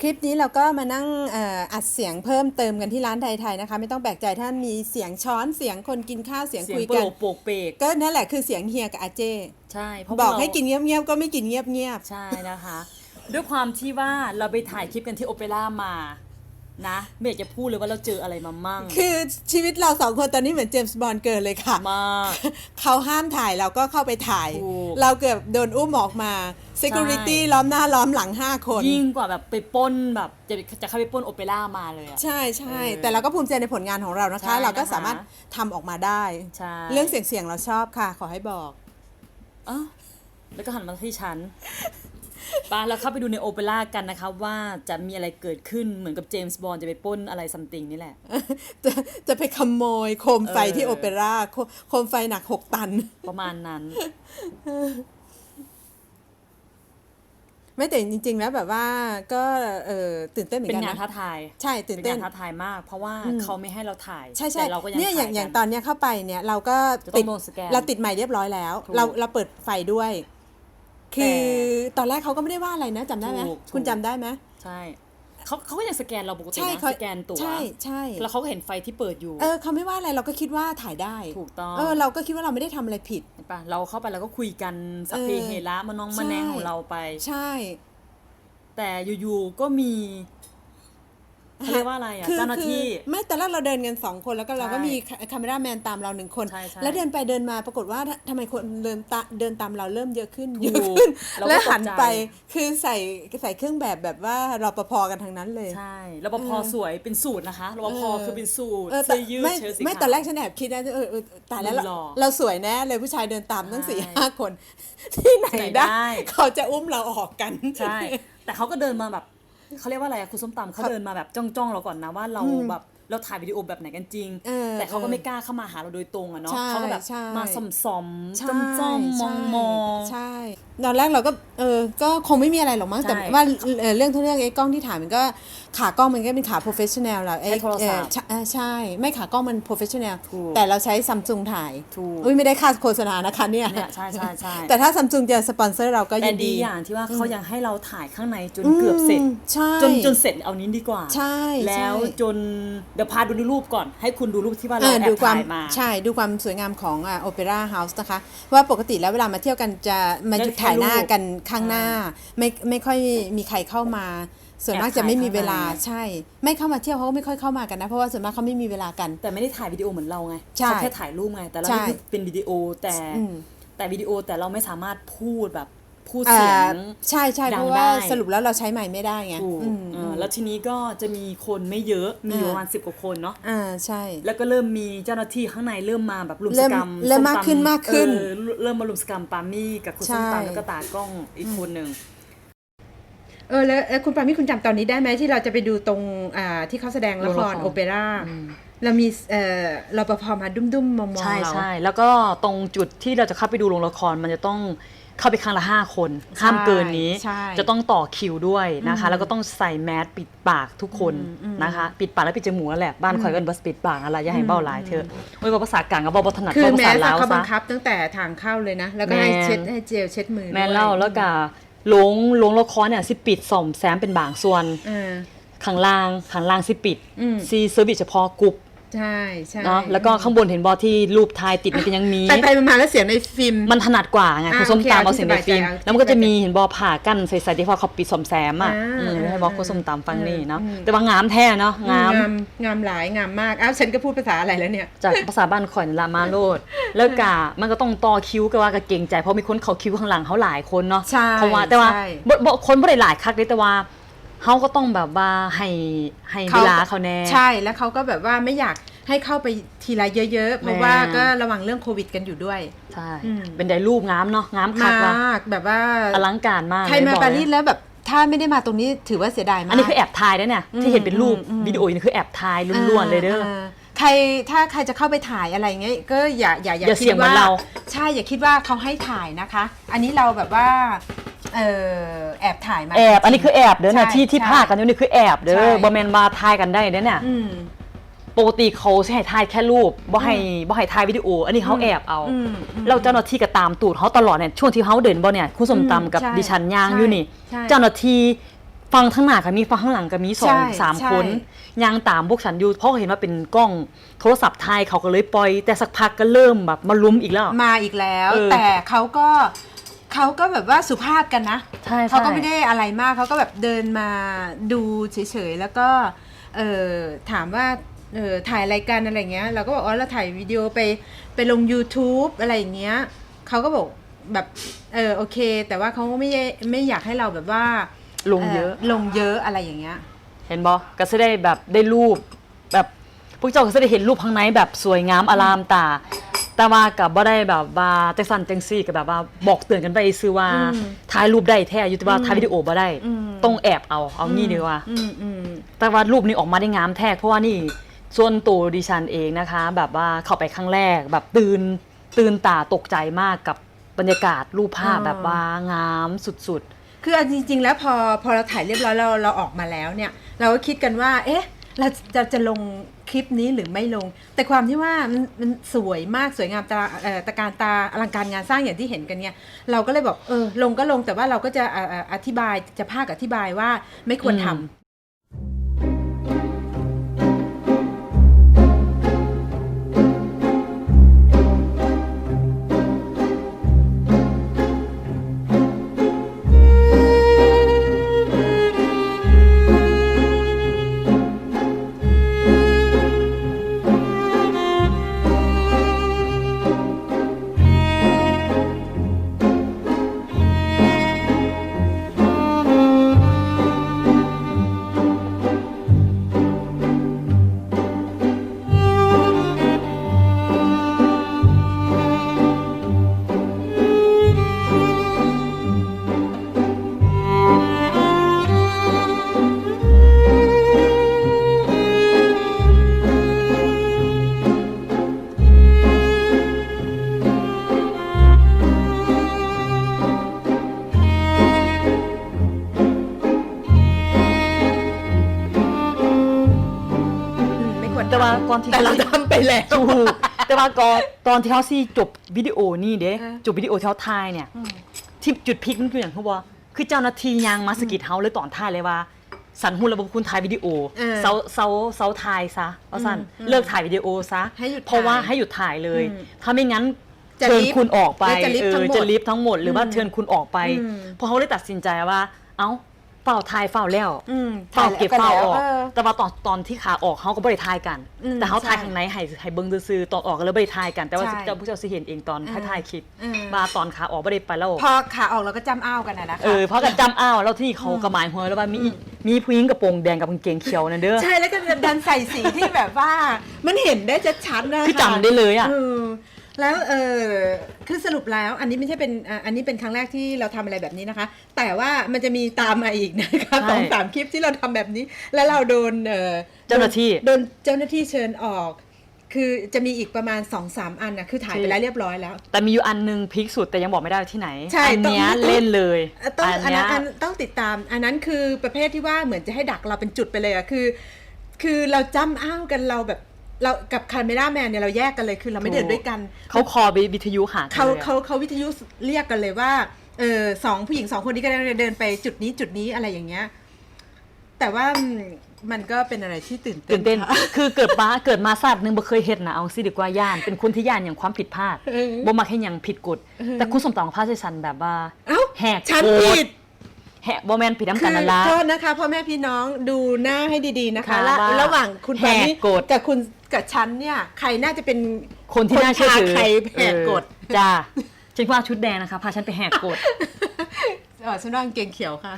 คลิปนี้เราก็มานั่งเอ่ออัดเสียงเพิ่มเติมกันที่ร้านไทยๆนะคะ ไม่ต้องแปลกใจถ้ามีเสียงช้อนเสียงคนกินข้าวเสียงเสียงคุยโปกัรนกโปกเปกก็นั่นแหละคือเสียงเฮียกับอาเจใช่เพราะบอกว่าเราให้กินเงียบๆก็ไม่กินเงียบใช่นะคะ ด้วยความที่ว่าเราไปถ่ายคลิปกันที่โอเปร่ามา นะไม่อยากจะพูดเลยว่าเราเจออะไรมามั่งๆคือชีวิตเราสองคนตอนนี้เหมือนเจมส์บอนด์เกินเลยค่ะ มาก เขาห้ามถ่ายเราก็เข้าไปถ่าย ถูก เราเกือบโดนอุ้มออกมา Security ใช่ล้อมหน้าล้อมหลัง 5 คน ยิ่งกว่าแบบไปปล้นแบบจะจะเข้าไปปล้นโอเปร่ามาเลยอะ ใช่ใช่เออแต่เราก็ภูมิใจในผลงานของเรานะคะ ใช่เราก็นะคะ สามารถทำออกมาได้ ใช่เรื่องเสียงๆเราชอบค่ะ ขอให้บอกอ้าวแล้วก็หันมาที่ฉัน ปาเราเข้าไปดูในโอเปร่ากันนะคะว่าจะมีอะไรเกิดขึ้นเหมือนกับเจมส์บอนด์จะไปปล้นอะไรซัมติงนี่แหละ จะจะไปขโมยโคมไฟเออที่โอเปร่าโคโคมไฟหนัก6ตัน ประมาณนั้น ไม่แต่จริง ๆ แล้วแบบว่าก็เออตื่นเต้นเหมือเป็นนกันงานนะท้าทาย ใช่ตื่นเป็นเต้งานนท้าทายมาก เพราะว่าเขาไม่ให้เราถ่ายใช่ใช่แต่เราก็ยังเนี่ยอย่างถ่อย่างกัตอนเนี้ยเข้าไปเนี่ยเราก็จะต้องติดโดนสแกนเราติดใหม่เรียบร้อยแล้วถูกเราเราเปิดไฟด้วย คือแต่ตอนแรกเขาก็ไม่ได้ว่าอะไรนะจำได้ไหมถูกถูกคุณจำได้ไหมใช่เขาเขาก็ยังสแกนเราปกติใช่นะเขาสแกนตัวใช่ใช่แล้วเขาก็เห็นไฟที่เปิดอยู่เออเขาไม่ว่าอะไรเราก็คิดว่าถ่ายได้ถูกต้องเออเราก็คิดว่าเราไม่ได้ทำอะไรผิดเห็นปะเราเข้าไปแล้วก็คุยกันสัพเพเออเหระมาน้องใช่มาแนงของเราไป ใช่ แต่อยู่ๆก็มี เขาเรียกว่าอะไรอะคือเจ้าหน้าที่คือไม่แต่แรกเราเดินกันสองคนแล้วก็เราก็ใช่มีคาเมราแมนตามเราหนึ่งคนใช่ใช่แล้วเดินไปเดินมาปรากฏว่าทำไมคนเดินตาเดินตามเราเริ่มเยอะขึ้นถูกเยอะขึ้นเราก็แล้วหันตกใจไปคือใส่ใส่เครื่องแบบแบบว่ารปภกันทางนั้นเลยใช่รปภสวยเป็นสูตรนะคะรปภเออคือเป็นสูตรเออแต่เสื้อยืดไม่เชิ้ตสีไม่ขาวตอนแรกฉันแอบคิดนะเออเออตายแล้วเราหล่อเราสวยแน่เลยผู้ชายเดินตามตั้งใช่สี่ห้าคน ที่ไหนไหนได้ได้ เขาจะอุ้มเราออกกันใช่แต่เขาก็เดินมาแบบ เขาเรียกว่าอะไรอะคุณส้มตำเขาเดินมาแบบจ้องๆเราก่อนนะว่าเราแบบเราถ่ายวิดีโอแบบไหนกันจริงเออแต่เขาก็เออไม่กล้าเข้ามาหาเราโดยตรงอะเนาะใช่เขาก็แบบใช่มาส่อมๆใช่จ้องๆมใช่องมองใช่ ตอนแรกเราก็เออก็คงไม่มีอะไรหรอกมั้งใช่แต่ว่าเอ่อเรื่องทั้งเรื่องไอ้กล้องที่ถ่ายมันก็ขากล้องมันก็เป็นขา professional แล้วไอ้ใช้โทรศัพท์เอ่อใช่เออใช่ ไม่ขากล้องมัน professional ถูกแต่เราใช้ซัมซุงถ่ายถูกอุ้ยไม่ได้ค่าโฆษณานะคะเนี่ยเนี่ยใช่ใช่ใช่แต่ถ้าซัมซุงจะสปอนเซอร์เราก็แต่ยินดีดีอย่างที่ว่าเขายังให้เราถ่ายข้างในจนเกือบเสร็จอืมใช่จนจนเสร็จเอานี้ดีกว่า ใช่ แล้วใช่จนเดี๋ยวพาดูรูปก่อนให้คุณดูรูปที่ว่าเราอ่าแอดูบความถ่ายมาใช่ดูความสวยงามของโอเปร่าเฮาส์นะคะ ว่าปกติแล้วเวลามาเที่ยวกันจะมาหยุดถ่ายหน้ากันข้างหน้า ไม่ไม่ค่อยมีใครเข้ามา ส่วนมากแอบจะไม่มีถ่ายเวลาข้างในใช่ ไม่เข้ามาเที่ยวเขาก็ไม่ค่อยเข้ามากันนะเพราะว่าส่วนมากเขาไม่มีเวลากัน แต่ไม่ได้ถ่ายวิดีโอเหมือนเราไงใช่เขาแค่ถ่ายรูปไงแต่เราใช่นี่คือเป็นวิดีโอแต่อืมแต่วิดีโอแต่เราไม่สามารถพูดแบบ พูดอ่าเสียงใช่ใช่ดัเพงราะว่าได้สรุปแล้วเราใช้ใหม่ไม่ได้ไงถูกอืมเออแล้วทีนี้ก็จะมีคนไม่เยอะมีอยู่ประมาณสิบกว่าคนเนาะอ่าใช่ แล้วก็เริ่มมีเจ้าหน้าที่ข้างในเริ่มมาแบบรุมเริ่สมกรรมเริ่มส้มากตำขึ้นมากขึ้นเออเริ่มมารุมสกรรมปามี่กับคุณส้มใช่ตำแล้วก็ตากล้องอีกคนหนึ่งเออแล้วเออคุณปามี่คุณจำตอนนี้ได้ไหมที่เราจะไปดูตรงอ่าที่เขาแสดงละครโรงละครโอเปร่าเรามีเอ่อรปภมาดุ้มๆมองๆใช่เราใช่แล้วก็ตรงจุดที่เราจะเข้าไปดูโรงละครมันจะต้อง เข้าไปครั้งละห้าคน ห้ามเกินนี้ ใช่จะต้องต่อคิวด้วยนะคะ แล้วก็ต้องใส่แมสปิดปากทุกคนนะคะ ปิดปากและปิดจมูกนั่นแหละบ้านคอยกันบัสปิดปากอะไรอย่าให้เบ้าหลายเธอะโอ้ยบอกภาษากลางกับบอกถนัดคือบอกแมภาษาสลาวเขาบัซะ งคับตั้งแต่ทางเข้าเลยนะ แล้วก็ให้แมนเช็ดให้เจลเช็ดมือแม่ด้วยเล่าแล้วก็ลงลงละครเนี่ยสิปิดส่อมแซมเป็นบางส่วน เออ ข้างล่างข้างล่างสิปิดอืม ซีเซอร์วิสเฉพาะกรุ๊ป ใช่ใช่เนาะแล้วก็ข้างบนเห็นบอที่รูปทายติดมันก็ยังมีไปไปมาๆแล้วเสียงในฟิล์มมันถนัดกว่าไงอ่าคุณส้มโอเคตามเอาเอาที่เสียงในสบายใจฟิล์มเอาที่แล้วมันก็สบายจะใจมีเห็นบอผ่ากั้นใส่ๆที่พอเขาปิดสอมแซมอะอ่าอืมอ่าให้บอกคุณส้มตามฟังนี่เนาะอืมแต่ว่างามแท้เนาะงามงามงามหลายงามมากอ้าวฉันก็พูดภาษาอะไรแล้วเนี่ยจากภาษาบ้านข่อยนี่ละมาโลดแล้วกะมันก็ต้องต่อคิวก็ว่าก็เก่งใจเพราะมีคนเขาคิวข้างหลังเขาหลายคนเนาะใช่เพราะว่าแต่ว่าใช่บ่บ่คนบ่ได้หลายคักเด้แต่ว่า เขาก็ต้องแบบว่าให้ให้เวลาเขาแน่ ใช่แล้วเขาก็แบบว่าไม่อยากให้เข้าไปทีละเยอะๆเพราะว่าแม่ก็ระวังเรื่องโควิดกันอยู่ด้วย ใช่อืมเป็นไดรูปงามเนาะงามคัมากว่ะกแบบว่าอลังการมากใครมาเลยบอกปาเลยรีสแล้วแบบถ้าไม่ได้มาตรงนี้ถือว่าเสียดายมาก อันนี้คือแอบถ่ายนะเนี่ยอืมที่เห็นเป็นรูปอืมวิดีโอนี่คือแอบถ่ายล้วนๆเลยเด้อาใครถ้าใครจะเข้าไปถ่ายอะไรเงี้ยก็อย่าอย่าอย่าเสี่ยงเหมือนว่าเราใช่อย่าคิดว่าเขาให้ถ่ายนะคะ อันนี้เราแบบว่า เออแอบถ่ายมาแอบอันนี้คือแอบเด้อนะใช่ที่ที่ใช่พากันอยู่นี่คือแอบเด้ใช่ อบ่แม่นมาถ่ายกันได้เด้อเนี่ยอืม ปกติเขาสิให้ถ่ายแค่รูปบ่ให้บ่ให้ถ่ายวิดีโอ อันนี้เขาแอบเอาอืมอืมเราเจ้าหน้าที่ก็ตามตูดเขาตลอดเนี่ยช่วงที่เขาเดินบ่เนี่ยคุณสมตำกับใช่ดิฉันย่างอยู่นี่ ใช่เจ้าหน้าที่ฟังข้างหน้าก็มีฟังข้างหลังก็มีสอใช่งสามใช่ คนยังตามพวกฉันอยู่เพราะเขาเห็นว่าเป็นกล้องโทรศัพท์ไทยเขาก็เลยปล่อย แต่สักพักก็เริ่มแบบมาลุ้มอีกแล้ว มาอีกแล้ว เออแต่เขาก็ เขาก็แบบว่าสุภาพกันนะใช่ใช่เขาก็ไม่ได้อะไรมากเขาก็แบบเดินมาดูเฉยๆแล้วก็เออถามว่าเออถ่ายรายการอะไรเงี้ย เราก็บอกอ๋อเราถ่ายวิดีโอไปไปลง YouTube อะไรอย่างเงี้ยเขาก็บอกแบบเออโอเค แต่ว่าเขาก็ไม่ได้ไม่อยากให้เราแบบว่าลงเยอะลงเยอะอะไรอย่างเงี้ย เห็นบอก็จะได้แบบได้รูปแบบพวกเจ้าก็จะได้เห็นรูปข้างในแบบสวยงามอลามตา แต่ว่ากับบ่ได้แบบว่าจังสันจังซี่กับแบบว่าบอกเตือนกันไปซื้อว่าอืมถ่ายรูปได้แท้อยู่แต่ว่าถ่ายวิดีโอบ่ได้อืมต้องแอบเอาเอางี้ดีกว่าอืมอืมแต่ว่ารูปนี้ออกมาได้งามแท้เพราะว่านี่ส่วนตัวดิฉันเองนะคะ แบบว่าเข้าไปครั้งแรก แบบตื่นตื่นตาตกใจมากกับบรรยากาศรูปภาพอ๋อแบบว่างามสุดคือเอาจริงๆ แล้วพอพอเราถ่ายเรียบร้อยเราเราออกมาแล้วเนี่ย เราก็คิดกันว่า เอ๊ะ เราจะจะลงคลิปนี้หรือไม่ลง แต่ความที่ว่ามันมันสวยมากสวยงามตาเอ่อตะการตาอลังการงานสร้างอย่างที่เห็นกันเนี่ย เราก็เลยบอกเออลงก็ลงแต่ว่าเราก็จะออเอ่ออธิบายจะภาคอธิบายว่าไม่ควรทำ วรๆแต่ว่าก่อนที่แต่เราทำไปแล้ว ถูกแต่ว่าก่อนตอนที่เขาซี่จบวิดีโอนี่เด้เออ จบวิดีโอที่เขาถ่ายเนี่ยที่จุดพลิกมันคืออย่างที่ว่าคือเจ้าหน้าที่ยางมาสกิดเฮาเลยตอนถ่ายเลยว่า สันหุนระบบคุณถ่ายวิดีโอเออเซาเซาเซาถ่ายซะว่าสั่นอืมเลิกถ่ายวิดีโอซะให้หยุดเพราะว่าถ่ายให้หยุดถ่ายเลย อืมถ้าไม่งั้นจะเชิญลิฟต์คุณออกไปแล้วจะลิฟต์เอทั้งอหมดจะลิฟต์ทั้งหมดหรือว่าอืมเชิญคุณออกไปอืม เพราะเขาเลยตัดสินใจว่า เอ้าเฝ้าถ่ายเฝ้าแล้วอืมเฝ้าเก็บถ่ายเฝ้าแล้วออกเออแต่ว่าตอนตอนที่ขาออกเขาก็บริทายกัน อืมแต่เขาถ่ายใช่ข้างในให้ให้เบิ้งซื่อๆตอนออกก็เลยบริทายกันแต่ว่าใช่เจ้าผู้เจ้าสิเห็นเองตอนเออถ่ายคลิปเออว่าตอนขาออกไม่ได้ไปแล้วพอขาออกเราก็จำอ้าวกันนะนะคะเออเพราะกันจำอ้าวแล้วที่เขากระหมายหัวแล้วว่ามีมีผู้หญิงกระโปรงแดงกับกางเกงเขียวนั่นเด้อใช่แล้วก็ดันใส่สีที่แบบว่า มันเห็นได้ชัดๆนะคือจำได้เลยอะเแล้วเออคือสรุปแล้วอันนี้ไม่ใช่เป็นอะอันนี้เป็นครั้งแรกที่เราทำอะไรแบบนี้นะคะ แต่ว่ามันจะมีตามมาอีกนะคะสองสามคลิปที่เราทำแบบนี้ แล้วเราโดนเออ เจ้าหน้าที่ โดนเจ้าหน้าที่เชิญออก คือจะมีอีกประมาณ2อสามอันนะคือถ่ายไปแล้วเรียบร้อยแล้ว แต่มีอยู่อันหนึงพีคสุดแต่ยังบอกไม่ได้ว่าที่ไหนใช่อัเนี้ยต้อง เล่นเลยเอ่อต้องอันเนี้นั้ย นอันต้องติดตาม อันนั้นคือประเภทที่ว่าเหมือนจะให้ดักเราเป็นจุดไปเลยอะคือ คือเราจำอ้าวกันเราแบบ เรากับคาเมล่าแมนเนี่ยเราแยกกันเลยคือเราไม่เดินด้วยกัน เขาคอไปวิทยุหากันเขาเลยอะเขาเขาวิทยุเรียกกันเลยว่าเออสองผู้หญิงสองคนนี้ก็เดินไปจุดนี้จุดนี้อะไรอย่างเงี้ย แต่ว่ามันก็เป็นอะไรที่ตื่นเต้นตื่นเต้นค่ะคือเกิดมาเกิดมาศาสตร์หนึ่งบ่เคยเฮ็ดนะเอาสิดีกว่าย่าน เป็นคนที่ย่านอย่างความผิดพลาดเออบ่มักให้หยังผิดกฎ แต่คุณสมตองพาใช้ฉันแบบว่าเอ้าแหกฉันโกฎผิดแหกบ่แม่นผิดน้ำคืกันอนั่นละโทษนะคะพ่อแม่พี่น้องดูหน้าให้ดีๆนะคะค่ะและว่าระหว่างคุณปานิแหกกฎกับคุณ กับฉันเนี่ย ใครน่าจะเป็นคนที่น่าเชื่อถือพาใครแหกกฎเออจ้าฉันว่าชุดแดงนะคะพาฉันไปแหกกฎเออฉันว่ากางเกงเขียวค่ะ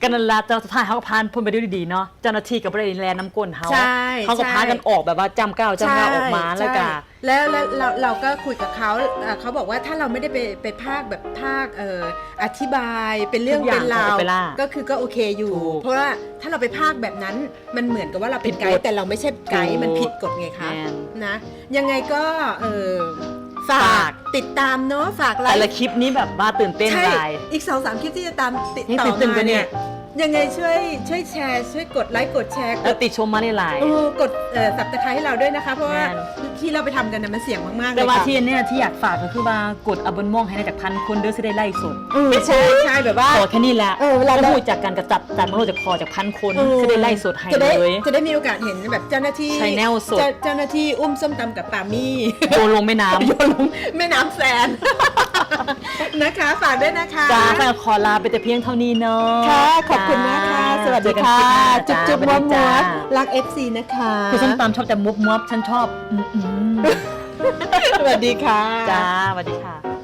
กันนั่นละเจ้าสุดท้ายเขาก็พานพ้นไปด้วยดีๆเนาะเจ้าหน้าที่ก็บ่ได้แลน้ำก้นเฮาใช่เขาก็ใช่พากันออกแบบว่าจำก้าวจำก้าวออกมาแล้วก็ใช่ แล้วแล้วเราเราก็คุยกับเขาเอ่อเขาบอกว่าถ้าเราไม่ได้ไปไปภาคแบบภาคเอ่ออธิบายเป็นเรื่องทุกอย่าเป็งนราวของ opera ก็คือก็โอเคอยู่ ถูกเพราะว่าถ้าเราไปภาคแบบนั้นมันเหมือนกับว่าเราเป็นไกผิดกฎด์แต่เราไม่ใช่ไกด์ถูกมันผิดกฎไงคะ แม่นนะยังไงก็เออฝาฝาก กติดตามเนาะฝากไลแต่ละค์คลิปนี้แบบว่าตื่นเต้นใช่หลาย อีกสองสามคลิปที่จะตามติดนี่ต่อตื่นเต้นมาปะเนี่เนี่ย ย ยังไงช่วยช่วยแชร์ ช่วยกดไลค์กดแชร์กแล้วดติดชมมาหลายเออกดเอ่อสับตะไคร้ให้เราด้วยนะคะ เพราะว่าแม่ ที่เราไปทำกันนะมันเสี่ยงมากๆๆเลแต่ยว่าค่ะที่เนี่ยที่อยากฝากก็คือว่ากดอับนม่วงให้ได้จากพันคนเด้อสิได้ไล่สดเออใช่ใช่แบบว่า ขอแค่นี้แหละเออเวลาก็พูดจากการกระจัดจัดมโนจากคอจากพันคนเออสิได้ไล่สดให้จะได้เลยจะได้มีโอกาสเห็นแบบเจ้าหน้าที่ Channel สด เจ้าเจ้าหน้าที่อุ้มส้มตำกับปามี่ โยนลงแม่น้ำ โยนลงแม่น้ำแสน นะคะฝากด้วยนะคะ จ้าแต่ขอลาไปแต่เพียงเท่านี้เนาะค่ะ ขอบคุณมากค่ะจ้าสวัสดีเจอกันค่ะลิปหน้าจุ๊บจุ๊บจ้ามัวสมัวัวสดีจ้ารัก FC นะคะ คือส้มตำชอบแต่มุบมับฉันชอบอืมสวัสดีค่ะๆจ้าสวัสดีค่ะ